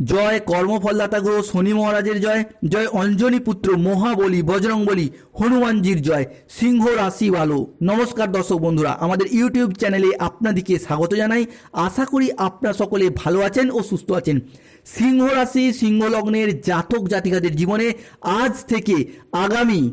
জয় কর্মফলদাতা গ্রহ শনি মহারাজের জয় জয় অঞ্জনী পুত্র মহাবলী বজরংবলী হনুমানজির জয়, সিংহ রাশি ভালো নমস্কার দর্শক বন্ধুরা, আমাদের ইউটিউব চ্যানেলে আপনাদেরকে স্বাগত জানাই। আশা করি আপনারা সকলে ভালো আছেন ও সুস্থ আছেন। সিংহ রাশি, সিংহ লগ্নের জাতক জাতিকাদের জীবনে আজ থেকে আগামী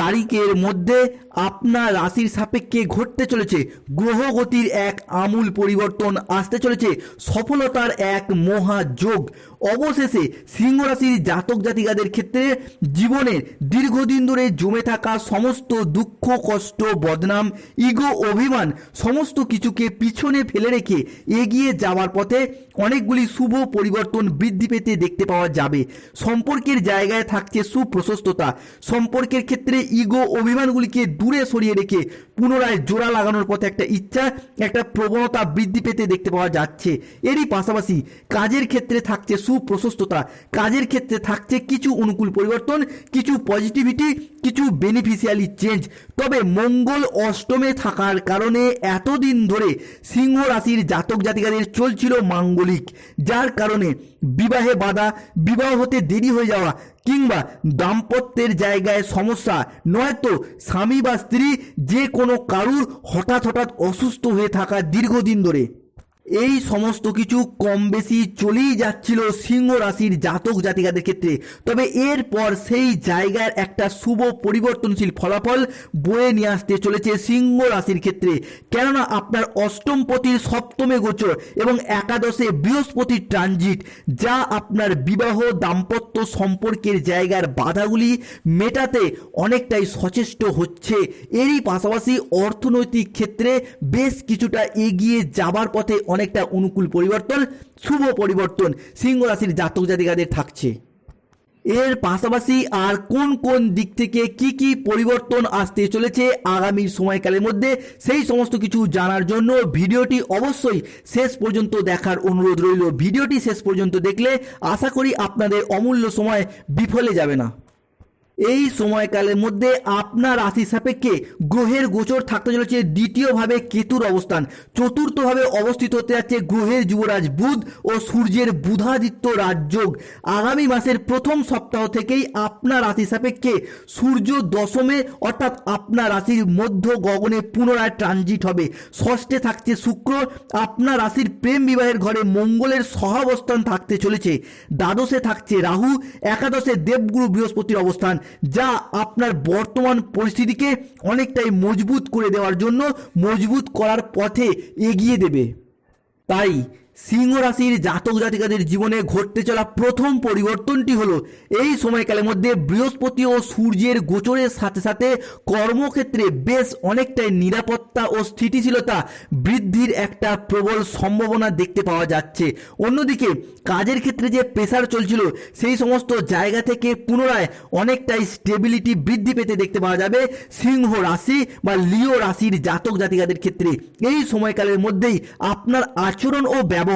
তারিখের মধ্যে আপনার রাশির সাপেক্ষে ঘটতে চলেছে। গ্রহগতির এক আমূল পরিবর্তন আসতে চলেছে। সফলতার এক মহাযোগ। অবশেষে সিংহ রাশির জাতক জাতিকাদের ক্ষেত্রে জীবনের দীর্ঘদিন ধরে জমে থাকা সমস্ত দুঃখ, কষ্ট, বদনাম, ইগো, অভিমান সমস্ত কিছুকে পিছনে ফেলে রেখে এগিয়ে যাওয়ার পথে অনেকগুলি শুভ পরিবর্তন বৃদ্ধি পেতে দেখতে পাওয়া যাবে। সম্পর্কের জায়গায় থাকছে সুপ্রশস্ততা। সম্পর্কের ক্ষেত্রে ইগো, অভিমানগুলিকে দূরে সরিয়ে রেখে পুনরায় জোড়া লাগানোর পথে একটা ইচ্ছা, একটা প্রবণতা বৃদ্ধি পেতে দেখতে পাওয়া যাচ্ছে। এরই পাশাপাশি কাজের ক্ষেত্রে থাকছে সুপ্রশস্ততা কাজের ক্ষেত্রে থাকছে কিছু অনুকূল পরিবর্তন, কিছু পজিটিভিটি কিছু বেনিফিশিয়ালি চেঞ্জ তবে মঙ্গল অষ্টমে থাকার কারণে এতদিন ধরে সিংহ রাশির জাতক জাতিকাদের চলছিল মাঙ্গলিক, যার কারণে বিবাহে বাধা, বিবাহ হতে দেরি হয়ে যাওয়া কিংবা দাম্পত্যের জায়গায় সমস্যা, নয়তো স্বামী বা স্ত্রী যে কোনো কারুর হঠাৎ হঠাৎ অসুস্থ হয়ে থাকা দীর্ঘদিন ধরে। এই সমস্ত কিছু কম বেশি চলেই যাচ্ছিল সিংহ রাশির জাতক জাতিকাদের ক্ষেত্রে। তবে এরপর সেই জায়গার একটা শুভ পরিবর্তনশীল ফলাফল বয়ে নিয়ে আসতে চলেছে সিংহ রাশির ক্ষেত্রে। কেননা আপনার অষ্টম পতির সপ্তমে গোচর এবং একাদশে বৃহস্পতির ট্রানজিট, যা আপনার বিবাহ দাম্পত্য সম্পর্কের জায়গার বাধাগুলি মেটাতে অনেকটাই সচেষ্ট হচ্ছে। এরই পাশাপাশি অর্থনৈতিক ক্ষেত্রে বেশ কিছুটা এগিয়ে যাবার পথে অনেকটা অনুকূল পরিবর্তন, শুভ পরিবর্তন সিংহ রাশির জাতক জাতিকাদের থাকছে। এর পাশাপাশি আর কোন কোন দিক থেকে কি কি পরিবর্তন আসতে চলেছে আগামী সময়কালের মধ্যে, সেই সমস্ত কিছু জানার জন্য ভিডিওটি অবশ্যই শেষ পর্যন্ত দেখার অনুরোধ রইল। ভিডিওটি শেষ পর্যন্ত দেখলে আশা করি আপনাদের অমূল্য সময় বিফলে যাবে না। এই সময়কালের মধ্যে আপনার রাশি সাপেক্ষে গ্রহের গোচর থাকতে চলেছে দ্বিতীয়ভাবে কেতুর অবস্থান। চতুর্থভাবে অবস্থিত হতে যাচ্ছে গ্রহের যুবরাজ বুধ ও সূর্যের বুধাদিত্য রাজযোগ। আগামী মাসের প্রথম সপ্তাহ থেকেই আপনার রাশি সাপেক্ষে সূর্য দশমে, অর্থাৎ আপনার রাশির মধ্য গগনে পুনরায় ট্রানজিট হবে। ষষ্ঠে থাকছে শুক্র, আপনার রাশির প্রেম বিবাহের ঘরে মঙ্গলের সহাবস্থান থাকতে চলেছে। দ্বাদশে থাকছে রাহু, একাদশে দেবগুরু বৃহস্পতির অবস্থান। যা আপনার বর্তমান পরিস্থিতিকে অনেকটাই মজবুত করে দেওয়ার জন্য মজবুত করার পথে এগিয়ে দেবে। তাই সিংহ রাশির জাতক জাতিকাদের জীবনে ঘটতে চলা প্রথম পরিবর্তনটি হলো এই সময়কালের মধ্যে বৃহস্পতি ও সূর্যের গোচরের সাথে সাথে কর্মক্ষেত্রে বেশ অনেকটাই নিরাপত্তা ও স্থিতিশীলতা বৃদ্ধির একটা প্রবল সম্ভাবনা দেখতে পাওয়া যাচ্ছে। অন্যদিকে কাজের ক্ষেত্রে যে প্রেসার চলছিল, সেই সমস্ত জায়গা থেকে পুনরায় অনেকটাই স্টেবিলিটি বৃদ্ধি পেতে দেখতে পাওয়া যাবে সিংহ রাশি বা লিও রাশির জাতক জাতিকাদের ক্ষেত্রে। এই সময়কালের মধ্যেই আপনার আচরণ ও ব্যবহার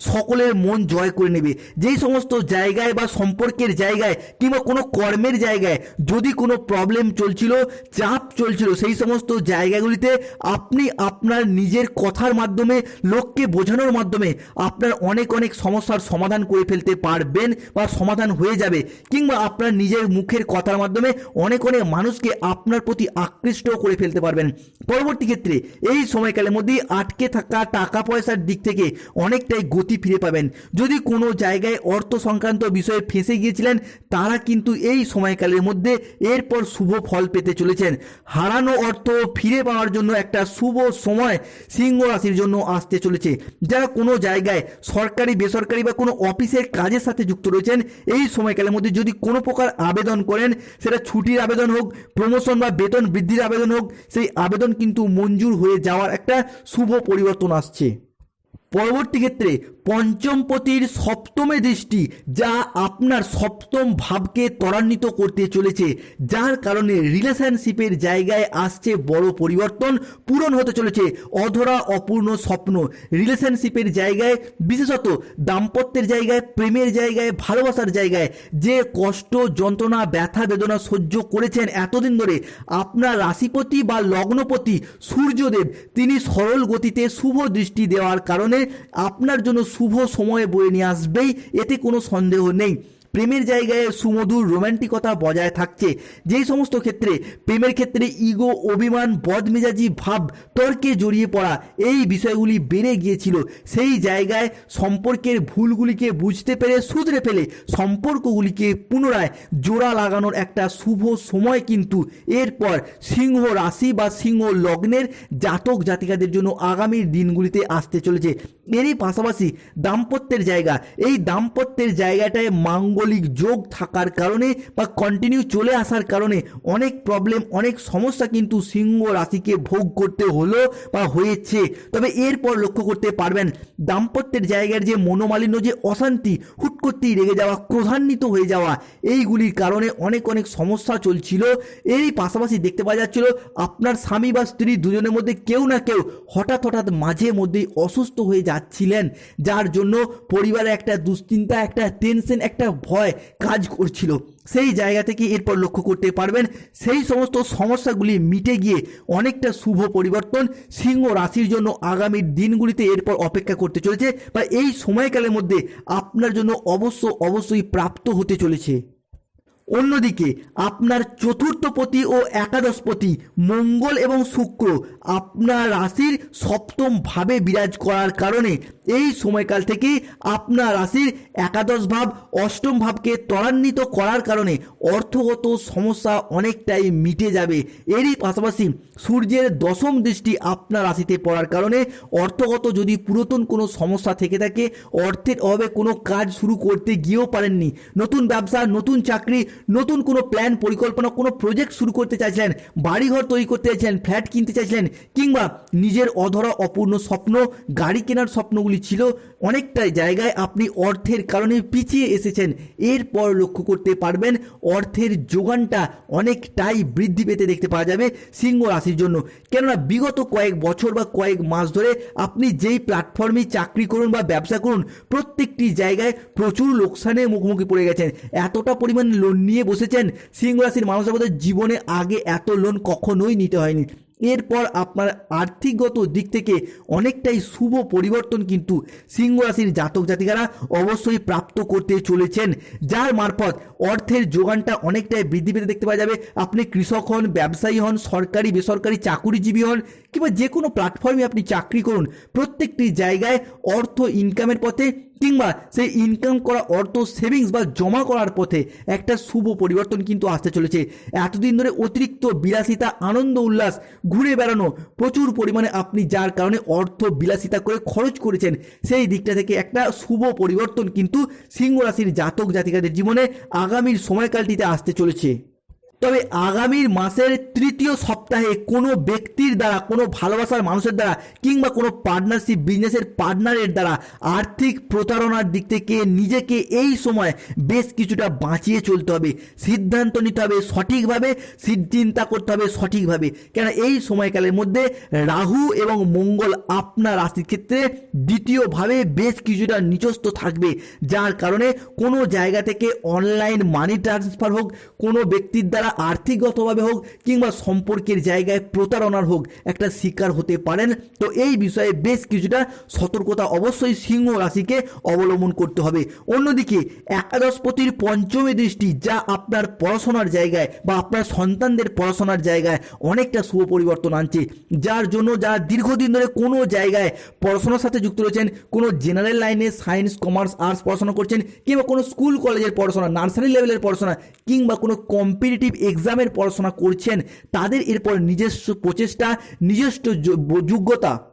সকলের মন জয় করে নেবে। যেই সমস্ত জায়গায় বা সম্পর্কের জায়গায় কিংবা কোনো কর্মের জায়গায় যদি কোনো প্রবলেম চলছিল, চাপ চলছিল, সেই সমস্ত জায়গাগুলিতে আপনি আপনার নিজের কথার মাধ্যমে, লোককে বোঝানোর মাধ্যমে আপনার অনেক অনেক সমস্যার সমাধান করে ফেলতে পারবেন বা সমাধান হয়ে যাবে। কিংবা আপনার নিজের মুখের কথার মাধ্যমে অনেক অনেক মানুষকে আপনার প্রতি আকৃষ্ট করে ফেলতে পারবেন। পরবর্তী ক্ষেত্রে এই সময়কালের মধ্যেই আটকে থাকা টাকা পয়সার দিক থেকে অনেকটাই গতি ফিরে পাবেন। যদি কোনো জায়গায় অর্থ সংক্রান্ত বিষয়ে ফেঁসে গিয়েছিলেন, তারা কিন্তু এই সময়কালের মধ্যে এরপর শুভ ফল পেতে চলেছেন। হারানো অর্থ ফিরে পাওয়ার জন্য একটা শুভ সময় সিংহ রাশির জন্য আসতে চলেছে। যারা কোনো জায়গায় সরকারি, বেসরকারি বা কোনো অফিসের কাজের সাথে যুক্ত রয়েছেন, এই সময়কালের মধ্যে যদি কোনো প্রকার আবেদন করেন, সেটা ছুটির আবেদন হোক প্রমোশন বা বেতন বৃদ্ধির আবেদন হোক, সেই আবেদন কিন্তু মঞ্জুর হয়ে যাওয়ার একটা শুভ পরিবর্তন আসছে। পরবর্তী ক্ষেত্রে পঞ্চমপতির সপ্তমে দৃষ্টি, যা আপনার সপ্তম ভাবকে ত্বরান্বিত করতে চলেছে, যার কারণে রিলেশনশিপের জায়গায় আসছে বড় পরিবর্তন পূরণ হতে চলেছে। অধরা অপূর্ণ স্বপ্ন রিলেশনশিপের জায়গায়, বিশেষত দাম্পত্যের জায়গায়, প্রেমের জায়গায়, ভালোবাসার জায়গায়, যে কষ্ট, যন্ত্রণা, ব্যথা, বেদনা সহ্য করেছেন এতদিন ধরে, আপনার রাশিপতি বা লগ্নপতি সূর্যদেব, তিনি সরল গতিতে শুভ দৃষ্টি দেওয়ার কারণে আপনার জন্য শুভ সময়ে বয়ে নিয়ে আসবেই এতে কোনো সন্দেহ নেই। প্রেমের জায়গায় সুমধুর রোম্যান্টিকতা বজায় থাকছে। যেই সমস্ত ক্ষেত্রে প্রেমের ক্ষেত্রে ইগো, অভিমান, বদমেজাজি ভাব, তর্কে জড়িয়ে পড়া এই বিষয়গুলি বেড়ে গিয়েছিল, সেই জায়গায় সম্পর্কের ভুলগুলিকে বুঝতে পেরে শুধরে ফেলে সম্পর্কগুলিকে পুনরায় জোড়া লাগানোর একটা শুভ সময় কিন্তু এরপর সিংহ রাশি বা সিংহ লগ্নের জাতক জাতিকাদের জন্য আগামীর দিনগুলিতে আসতে চলেছে। এরই পাশাপাশি দাম্পত্যের জায়গা, এই দাম্পত্যের জায়গাটায় মাঙ্গলিক যোগ থাকার কারণে বা কন্টিনিউ চলে আসার কারণে অনেক প্রবলেম অনেক সমস্যা কিন্তু সিংহ রাশিকে ভোগ করতে হলো বা হয়েছে। তবে এরপর লক্ষ্য করতে পারবেন, দাম্পত্যের জায়গার যে মনোমালিন্য, যে অশান্তি হুট করতেই রেগে যাওয়া, ক্রোধান্বিত হয়ে যাওয়া, এইগুলির কারণে অনেক অনেক সমস্যা চলছিল। এরই পাশাপাশি দেখতে পাওয়া যাচ্ছিল, আপনার স্বামী বা স্ত্রী দুজনের মধ্যে কেউ না কেউ হঠাৎ হঠাৎ মাঝে মধ্যেই অসুস্থ হয়ে যাচ্ছিলেন। যার জন্য পরিবারে একটা দুশ্চিন্তা, একটা টেনশন একটা ভয় কাজ করছিল। সেই জায়গা থেকে এরপর লক্ষ্য করতে পারবেন, সেই সমস্ত সমস্যাগুলি মিটে গিয়ে অনেকটা শুভ পরিবর্তন সিংহ রাশির জন্য আগামী দিনগুলিতে এরপর অপেক্ষা করতে চলেছে বা এই সময়কালের মধ্যে আপনার জন্য অবশ্য অবশ্যই প্রাপ্ত হতে চলেছে। অন্যদিকে আপনার চতুর্থপতি ও একাদশপতি মঙ্গল এবং শুক্র আপনার রাশির সপ্তম ভাবে বিরাজ করার কারণে এই সময়কাল থেকে আপনার রাশির একাদশ ভাব, অষ্টম ভাবকে ত্বরান্বিত করার কারণে অর্থগত সমস্যা অনেকটাই মিটে যাবে। এরই পাশাপাশি সূর্যের দশম দৃষ্টি আপনার রাশিতে পড়ার কারণে অর্থগত যদি পুরাতন কোনো সমস্যা থেকে থাকে, অর্থের অভাবে কোনো কাজ শুরু করতে গিয়েও পারেননি। নতুন ব্যবসা, নতুন চাকরি, নতুন কোনো প্ল্যান পরিকল্পনা, কোনো প্রজেক্ট শুরু করতে চাইছিলেন, বাড়িঘর তৈরি করতে চাইছিলেন ফ্ল্যাট কিনতে চাইছিলেন কিংবা নিজের অধরা অপূর্ণ স্বপ্ন, গাড়ি কেনার স্বপ্নগুলি ছিল অনেকটাই জায়গায় আপনি অর্থের কারণে পিছিয়ে এসেছেন। এরপর লক্ষ্য করতে পারবেন অর্থের যোগানটা অনেকটাই বৃদ্ধি পেতে দেখতে পাওয়া যাবে সিংহ রাশির জন্য। কেননা বিগত কয়েক বছর বা কয়েক মাস ধরে আপনি যেই প্ল্যাটফর্মে চাকরি করুন বা ব্যবসা করুন, প্রত্যেকটি জায়গায় প্রচুর লোকসানের মুখোমুখি পড়ে গেছেন। এতটা পরিমাণ লোন নিয়ে বসেছেন সিংহ রাশির মানুষের জীবনে আগে এত লোন কখনোই নিতে হয়নি। এরপর আপনার আর্থিকগত দিক থেকে অনেকটাই শুভ পরিবর্তন কিন্তু সিংহ রাশির জাতক জাতিকারা অবশ্যই প্রাপ্ত করতে চলেছেন। যার মারফত অর্থের যোগানটা অনেকটাই বৃদ্ধি পেতে দেখতে পাওয়া যাবে। আপনি কৃষক হন, ব্যবসায়ী হন, সরকারি, বেসরকারি চাকুরিজীবী হন কিংবা যে কোনো প্ল্যাটফর্মে আপনি চাকরি করুন, প্রত্যেকটি জায়গায় অর্থ ইনকামের পথে কিংবা সেই ইনকাম করা অর্থ সেভিংস বা জমা করার পথে একটা শুভ পরিবর্তন কিন্তু আসতে চলেছে। এতদিন ধরে অতিরিক্ত বিলাসিতা, আনন্দ, উল্লাস ঘুরে বেড়ানো প্রচুর পরিমাণে আপনি যার কারণে অর্থ বিলাসিতা করে খরচ করেছেন, সেই দিকটা থেকে একটা শুভ পরিবর্তন কিন্তু সিংহ রাশির জাতক জাতিকাদের জীবনে আগামীর সময়কালটিতে আসতে চলেছে। তবে আগামীর মাসের তৃতীয় সপ্তাহে কোনো ব্যক্তির দ্বারা, কোনো ভালোবাসার মানুষের দ্বারা কিংবা কোনো পার্টনারশিপ বিজনেসের পার্টনারের দ্বারা আর্থিক প্রতারণার দিক থেকে নিজেকে এই সময় বেশ কিছুটা বাঁচিয়ে চলতে হবে। সিদ্ধান্ত নিতে হবে সঠিকভাবে, চিন্তা করতে হবে সঠিকভাবে। কেন এই সময়কালের মধ্যে রাহু এবং মঙ্গল আপনার রাশির ক্ষেত্রে দ্বিতীয়ভাবে বেশ কিছুটা নিচস্ত থাকবে। যার কারণে কোনো জায়গা থেকে অনলাইন মানি ট্রান্সফার হোক, কোনো ব্যক্তির দ্বারা আর্থিকগতভাবে হোক কিংবা সম্পর্কের জায়গায় প্রতারণার হোক একটা শিকার হতে পারেন। তো এই বিষয়ে বেশ কিছুটা সতর্কতা অবশ্যই সিংহ রাশিকে অবলম্বন করতে হবে। অন্যদিকে একাদশপতির পঞ্চমী দৃষ্টি যা আপনার পড়াশোনার জায়গায় বা আপনার সন্তানদের পড়াশোনার জায়গায় অনেকটা শুভ পরিবর্তন আনছে। যার জন্য যারা দীর্ঘদিন ধরে কোনো জায়গায় পড়াশোনার সাথে যুক্ত রয়েছেন, কোনো জেনারেল লাইনে সায়েন্স, কমার্স, আর্টস পড়াশোনা করছেন কিংবা কোনো স্কুল, কলেজের পড়াশোনা, নার্সারি লেভেলের পড়াশোনা কিংবা কোনো কম্পিটিটিভ এক্সামের পড়াশোনা করছেন তাদের এরপর নিজস্ব প্রচেষ্টা নিজস্ব যোগ- যোগ্যতা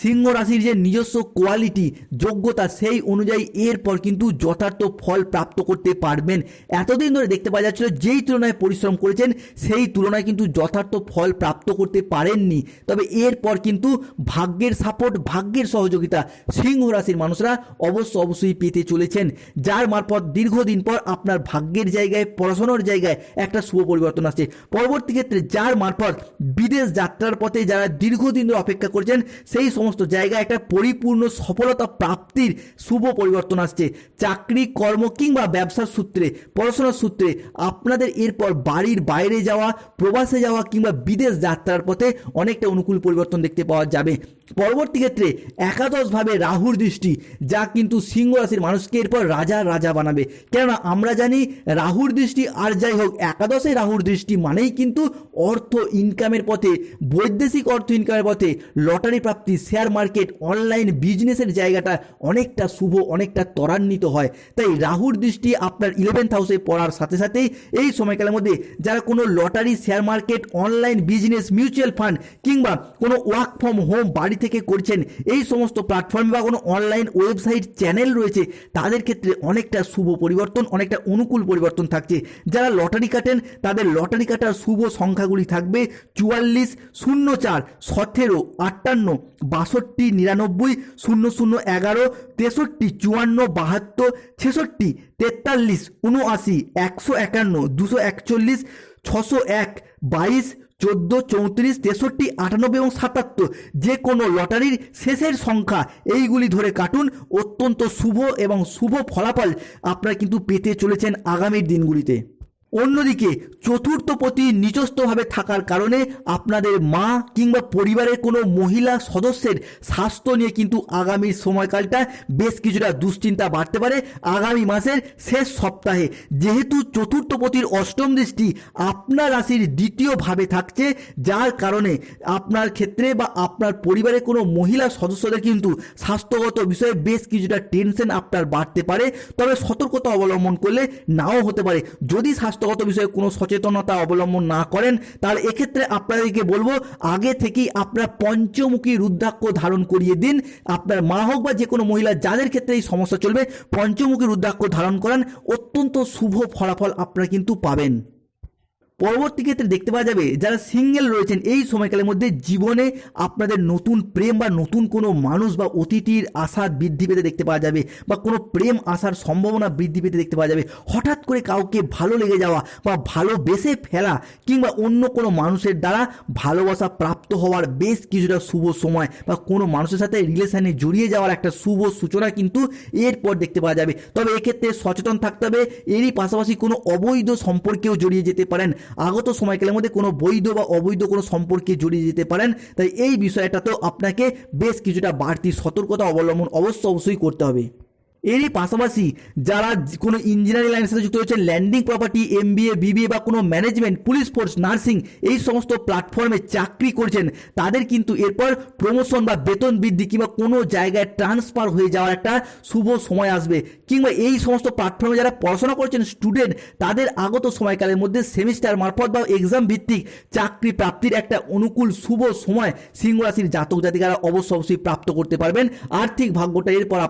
সিংহ রাশির যে নিজস্ব কোয়ালিটি যোগ্যতা, সেই অনুযায়ী এরপর কিন্তু যথার্থ ফল প্রাপ্ত করতে পারবেন। এতদিন ধরে দেখতে পাওয়া যাচ্ছিল, যেই তুলনায় পরিশ্রম করেছেন, সেই তুলনায় কিন্তু যথার্থ ফল প্রাপ্ত করতে পারেননি। তবে এরপর কিন্তু ভাগ্যের সাপোর্ট ভাগ্যের সহযোগিতা সিংহ রাশির মানুষরা অবশ্য অবশ্যই পেতে চলেছেন। যার মারফত দীর্ঘদিন পর আপনার ভাগ্যের জায়গায়, পড়াশোনার জায়গায় একটা শুভ পরিবর্তন আসছে। পরবর্তী ক্ষেত্রে যার মারফত বিদেশ যাত্রার পথে যারা দীর্ঘদিন ধরে অপেক্ষা করছেন, সেই সমস্ত জায়গায় একটা পরিপূর্ণ সফলতা প্রাপ্তির শুভ পরিবর্তন আসছে। চাকরি, কর্ম কিংবা ব্যবসার সূত্রে, পড়াশোনার সূত্রে আপনাদের এরপর বাড়ির বাইরে যাওয়া, প্রবাসে যাওয়া কিংবা বিদেশ যাত্রার পথে অনেকটা অনুকূল পরিবর্তন দেখতে পাওয়া যাবে। পরবর্তী ক্ষেত্রে একাদশভাবে রাহুর দৃষ্টি, যা কিন্তু সিংহ রাশির মানুষকে এরপর রাজা রাজা বানাবে। কেননা আমরা জানি রাহুর দৃষ্টি, আর যাই হোক, একাদশে রাহুর দৃষ্টি মানেই কিন্তু অর্থ ইনকামের পথে, বৈদেশিক অর্থ ইনকামের পথে, লটারি প্রাপ্তি শেয়ার মার্কেট অনলাইন বিজনেসের জায়গাটা অনেকটা শুভ, অনেকটা ত্বরান্বিত হয়। তাই রাহুর দৃষ্টি আপনার ইলেভেন্থ হাউসে পড়ার সাথে সাথেই এই সময়কালের মধ্যে যারা কোনো lottery share market online business mutual fund কিংবা কোনো ওয়ার্ক ফ্রম হোম বাড়ি থেকে করছেন। এই সমস্ত প্ল্যাটফর্ম বা কোনো অনলাইন ওয়েবসাইট চ্যানেল রয়েছে, তাদের ক্ষেত্রে অনেকটা শুভ পরিবর্তন, অনেকটা অনুকূল পরিবর্তন থাকছে। যারা লটারি কাটেন, তাদের লটারি কাটার শুভ সংখ্যাগুলি থাকবে চুয়াল্লিশ শূন্য চার, সতেরো আটান্ন, বাষট্টি নিরানব্বই, শূন্য শূন্য এগারো, তেষট্টি চুয়ান্ন বাহাত্তর, ছেষট্টি তেতাল্লিশ উনআশি একশো একান্ন, দুশো একচল্লিশ, ছশো এক, বাইশ চোদ্দ, চৌত্রিশ, তেষট্টি, আটানব্বই এবং সাতাত্তর যে কোনো লটারির শেষের সংখ্যা এইগুলি ধরে কাটুন। অত্যন্ত শুভ এবং শুভ ফলাফল আপনারা কিন্তু পেতে চলেছেন আগামীর দিনগুলিতে। অন্যদিকে চতুর্থ পতি নিচস্থভাবে থাকার কারণে আপনাদের মা কিংবা পরিবারের কোনো মহিলা সদস্যের স্বাস্থ্য নিয়ে কিন্তু আগামী সময়কালটা বেশ কিছুটা দুশ্চিন্তা বাড়তে পারে আগামী মাসের শেষ সপ্তাহে। যেহেতু চতুর্থ পতির অষ্টম দৃষ্টি আপনার রাশির দ্বিতীয় ভাবে থাকছে, যার কারণে আপনার ক্ষেত্রে বা আপনার পরিবারের কোনো মহিলা সদস্যদের কিন্তু স্বাস্থ্যগত বিষয়ে বেশ কিছুটা টেনশন আপনার বাড়তে পারে। তবে সতর্কতা অবলম্বন করলে নাও হতে পারে। যদি স্বাস্থ্যগত বিষয়ে কোনো সচেতনতা অবলম্বন না করেন তার এক্ষেত্রে আপনাদেরকে বলব, আগে থেকেই আপনার পঞ্চমুখী রুদ্রাক্ষ ধারণ করিয়ে দিন। আপনার মা হোক বা যে কোনো মহিলা, যাদের ক্ষেত্রে এই সমস্যা চলবে, পঞ্চমুখী রুদ্রাক্ষ ধারণ করান। অত্যন্ত শুভ ফলাফল আপনারা কিন্তু পাবেন। পরবর্তী ক্ষেত্রে দেখতে পাওয়া যাবে যারা সিঙ্গেল রয়েছেন, এই সময়কালের মধ্যে জীবনে আপনাদের নতুন প্রেম বা নতুন কোনো মানুষ বা অতিথির আশা বৃদ্ধি পেতে দেখতে পাওয়া যাবে বা কোনো প্রেম আসার সম্ভাবনা বৃদ্ধি পেতে দেখতে পাওয়া যাবে। হঠাৎ করে কাউকে ভালো লেগে যাওয়া বা ভালোবেসে ফেলা কিংবা অন্য কোনো মানুষের দ্বারা ভালোবাসা প্রাপ্ত হওয়ার বেশ কিছুটা শুভ সময় বা কোনো মানুষের সাথে রিলেশানে জড়িয়ে যাওয়ার একটা শুভ সূচনা কিন্তু এরপর দেখতে পাওয়া যাবে। তবে এক্ষেত্রে সচেতন থাকতে হবে। এরই পাশাপাশি কোনো অবৈধ সম্পর্কেও জড়িয়ে যেতে পারেন। আগত সময়কালের মধ্যে কোনো বৈধ বা অবৈধ কোনো সম্পর্কে জড়িয়ে যেতে পারেন। তাই এই বিষয়টাতেও আপনাকে বেশ কিছুটা বাড়তি সতর্কতা অবলম্বন অবশ্য অবশ্যই করতে হবে। এরই পাশাপাশি যারা কোনো ইঞ্জিনিয়ারিং লাইনের সাথে যুক্ত হয়েছে landing property M BA BBA বা কোনো ম্যানেজমেন্ট পুলিশ ফোর্স নার্সিং এই সমস্ত প্ল্যাটফর্মে চাকরি করছেন, তাদের কিন্তু এরপর প্রমোশন বা বেতন বৃদ্ধি কিংবা কোনো জায়গায় ট্রান্সফার হয়ে যাওয়ার একটা শুভ সময় আসবে। কিংবা এই সমস্ত প্ল্যাটফর্মে যারা পড়াশোনা করছেন স্টুডেন্ট তাদের আগত সময়কালের মধ্যে সেমিস্টার মারফত বা এক্সাম ভিত্তিক চাকরি প্রাপ্তির একটা অনুকূল শুভ সময় সিংহ রাশির জাতক জাতিকারা অবশ্য অবশ্যই প্রাপ্ত করতে পারবেন। আর্থিক ভাগ্যটা এরপর